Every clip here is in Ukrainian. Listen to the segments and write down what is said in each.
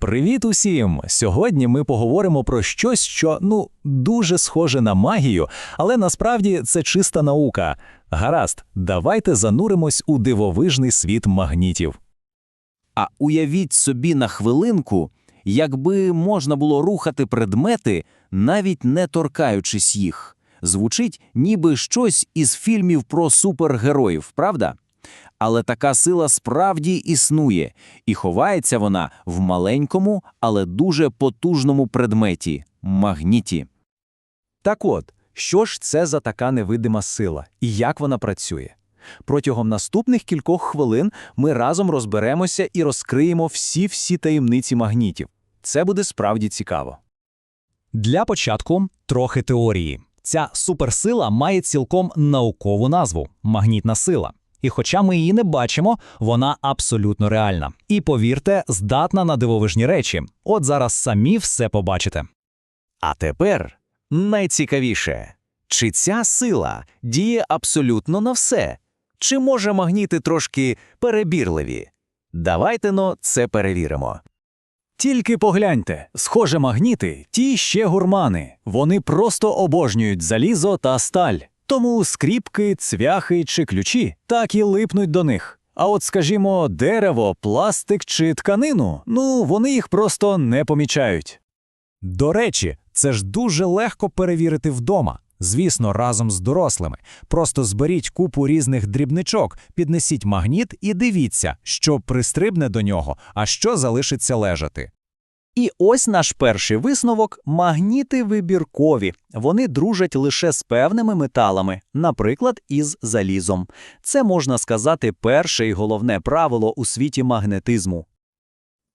Привіт усім! Сьогодні ми поговоримо про щось, що ну дуже схоже на магію, але насправді це чиста наука. Гаразд, давайте зануримось у дивовижний світ магнітів. А уявіть собі на хвилинку, якби можна було рухати предмети, навіть не торкаючись їх. Звучить ніби щось із фільмів про супергероїв, правда? Але така сила справді існує, і ховається вона в маленькому, але дуже потужному предметі магніті. Так от, що ж це за така невидима сила і як вона працює? Протягом наступних кількох хвилин ми разом розберемося і розкриємо всі-всі таємниці магнітів. Це буде справді цікаво. Для початку трохи теорії. Ця суперсила має цілком наукову назву магнітна сила. І хоча ми її не бачимо, вона абсолютно реальна. І повірте, здатна на дивовижні речі. От зараз самі все побачите. А тепер найцікавіше. Чи ця сила діє абсолютно на все? Чи може магніти трошки перебірливі? Давайте но це перевіримо. Тільки погляньте, схоже, магніти ті ще гурмани. Вони просто обожнюють залізо та сталь. Тому скріпки, цвяхи чи ключі так і липнуть до них. А от, скажімо, дерево, пластик чи тканину, ну вони їх просто не помічають. До речі, це ж дуже легко перевірити вдома. Звісно, разом з дорослими. Просто зберіть купу різних дрібничок, піднесіть магніт і дивіться, що пристрибне до нього, а що залишиться лежати. І ось наш перший висновок магніти вибіркові. Вони дружать лише з певними металами, наприклад, із залізом. Це можна сказати перше і головне правило у світі магнетизму.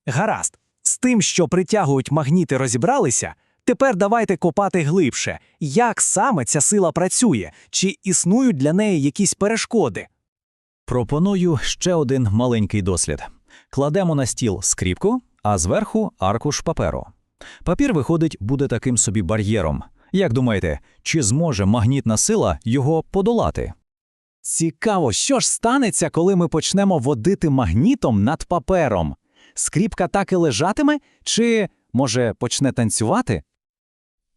Гаразд, з тим, що притягують магніти, розібралися. Тепер давайте копати глибше, як саме ця сила працює, чи існують для неї якісь перешкоди. Пропоную ще один маленький дослід. Кладемо на стіл скріпку, а зверху аркуш паперу. Папір, виходить, буде таким собі бар'єром. Як думаєте, чи зможе магнітна сила його подолати? Цікаво, що ж станеться, коли ми почнемо водити магнітом над папером? Скріпка так і лежатиме, чи, може, почне танцювати?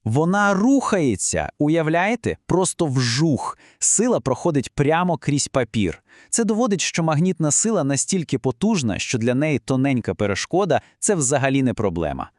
Вона рухається, уявляєте? Просто вжух. Сила проходить прямо крізь папір. Це доводить, що магнітна сила настільки потужна, що для неї тоненька перешкода це взагалі не проблема.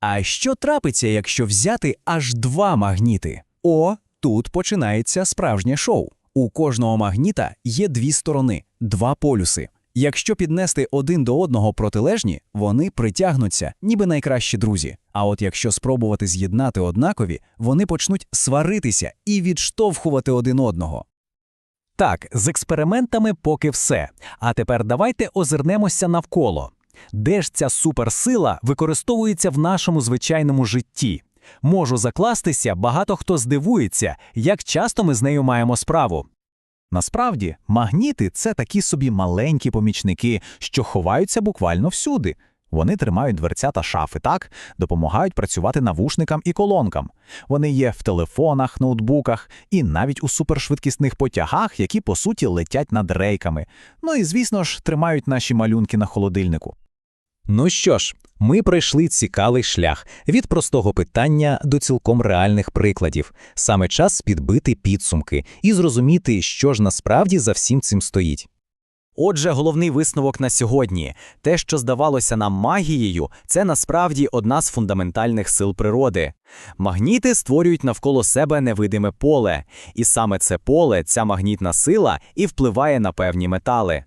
А що трапиться, якщо взяти аж два магніти? О, тут починається справжнє шоу. У кожного магніта є дві сторони, два полюси. Якщо піднести один до одного протилежні, вони притягнуться, ніби найкращі друзі. А от якщо спробувати з'єднати однакові, вони почнуть сваритися і відштовхувати один одного. Так, з експериментами поки все. А тепер давайте озирнемося навколо. Де ж ця суперсила використовується в нашому звичайному житті? Можу закластися, багато хто здивується, як часто ми з нею маємо справу. Насправді, магніти це такі собі маленькі помічники, що ховаються буквально всюди. Вони тримають дверця та шафи, так, допомагають працювати навушникам і колонкам. Вони є в телефонах, ноутбуках і навіть у супершвидкісних потягах, які по суті летять над рейками. Ну і звісно ж, тримають наші малюнки на холодильнику. Ну що ж, ми пройшли цікавий шлях від простого питання до цілком реальних прикладів. Саме час підбити підсумки і зрозуміти, що ж насправді за всім цим стоїть. Отже, головний висновок на сьогодні те, що здавалося нам магією, це насправді одна з фундаментальних сил природи. Магніти створюють навколо себе невидиме поле, і саме це поле, ця магнітна сила і впливає на певні метали.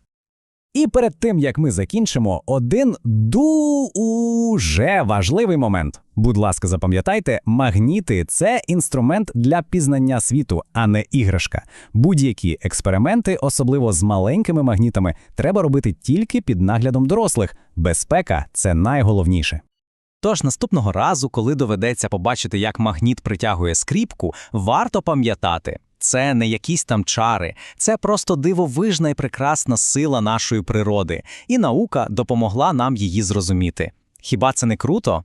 І перед тим як ми закінчимо, один дуже важливий момент. Будь ласка, запам'ятайте, магніти це інструмент для пізнання світу, а не іграшка. Будь-які експерименти, особливо з маленькими магнітами, треба робити тільки під наглядом дорослих. Безпека це найголовніше. Тож наступного разу, коли доведеться побачити, як магніт притягує скріпку, варто пам'ятати. Це не якісь там чари, це просто дивовижна і прекрасна сила нашої природи, і наука допомогла нам її зрозуміти. Хіба це не круто?